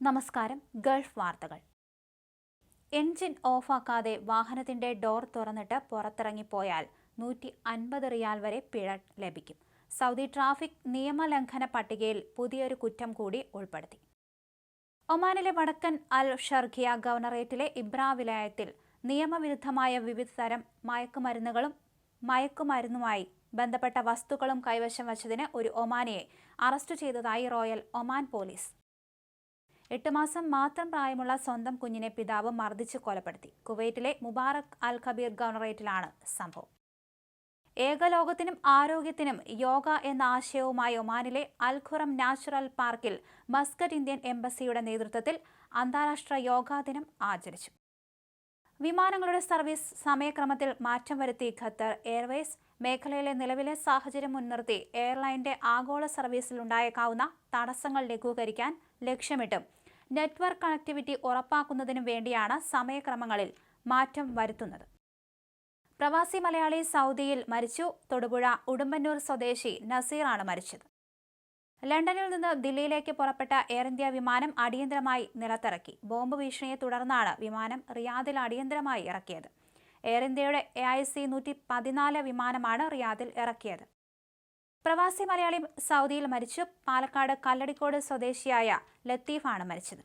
നമസ്കാരം ഗൾഫ് വാർത്തകൾ. എൻജിൻ ഓഫാക്കാതെ വാഹനത്തിന്റെ ഡോർ തുറന്നിട്ട് പുറത്തിറങ്ങിപ്പോയാൽ നൂറ്റി അൻപത് റിയാൽ വരെ പിഴ ലഭിക്കും. സൗദി ട്രാഫിക് നിയമലംഘന പട്ടികയിൽ പുതിയൊരു കുറ്റം കൂടി ഉൾപ്പെടുത്തി. ഒമാനിലെ വടക്കൻ അൽ ഷർഖിയ ഗവർണറേറ്റിലെ ഇബ്രാ വിലായത്തിൽ നിയമവിരുദ്ധമായ വിവിധ തരം മയക്കുമരുന്നുകളും മയക്കുമരുന്നുമായി ബന്ധപ്പെട്ട വസ്തുക്കളും കൈവശം വച്ചതിന് ഒരു ഒമാനിയെ അറസ്റ്റ് ചെയ്തതായി റോയൽ ഒമാൻ പോലീസ്. എട്ട് മാസം മാത്രം പ്രായമുള്ള സ്വന്തം കുഞ്ഞിനെ പിതാവ് മർദ്ദിച്ച് കൊലപ്പെടുത്തി. കുവൈറ്റിലെ മുബാറക് അൽ ഖബീർ ഗവർണറേറ്റിലാണ് സംഭവം. ഏകലോകത്തിനും ആരോഗ്യത്തിനും യോഗ എന്ന ആശയവുമായി ഒമാനിലെ അൽഖുറം നാച്ചുറൽ പാർക്കിൽ മസ്കറ്റ് ഇന്ത്യൻ എംബസിയുടെ നേതൃത്വത്തിൽ അന്താരാഷ്ട്ര യോഗാ ദിനം ആചരിച്ചു. വിമാനങ്ങളുടെ സർവീസ് സമയക്രമത്തിൽ മാറ്റം വരുത്തി ഖത്തർ എയർവേസ് മേഖലയിലെ നിലവിലെ സാഹചര്യം മുൻനിർത്തി എയർലൈന്റെ ആഗോള സർവീസിൽ ഉണ്ടായേക്കാവുന്ന തടസ്സങ്ങൾ ലഘൂകരിക്കാൻ ലക്ഷ്യമിട്ടും. നെറ്റ്വർക്ക് കണക്ടിവിറ്റി ഉറപ്പാക്കുന്നതിനും വേണ്ടിയാണ് സമയക്രമങ്ങളിൽ മാറ്റം വരുത്തുന്നത്. പ്രവാസി മലയാളി സൗദിയിൽ മരിച്ചു. തൊടുപുഴ ഉടുമ്പന്നൂർ സ്വദേശി നസീറാണ് മരിച്ചത്. ലണ്ടനിൽ നിന്ന് ദില്ലിയിലേക്ക് പുറപ്പെട്ട എയർ ഇന്ത്യ വിമാനം അടിയന്തരമായി നിലത്തിറക്കി. ബോംബ് ഭീഷണിയെ തുടർന്നാണ് വിമാനം റിയാദിൽ അടിയന്തരമായി ഇറക്കിയത്. എയർ ഇന്ത്യയുടെ എ ഐ സി നൂറ്റി പതിനാല് വിമാനമാണ് റിയാദിൽ ഇറക്കിയത്. പ്രവാസി മലയാളി സൗദിയിൽ മരിച്ചു. പാലക്കാട് കല്ലടിക്കോട് സ്വദേശിയായ ലത്തീഫാണ് മരിച്ചത്.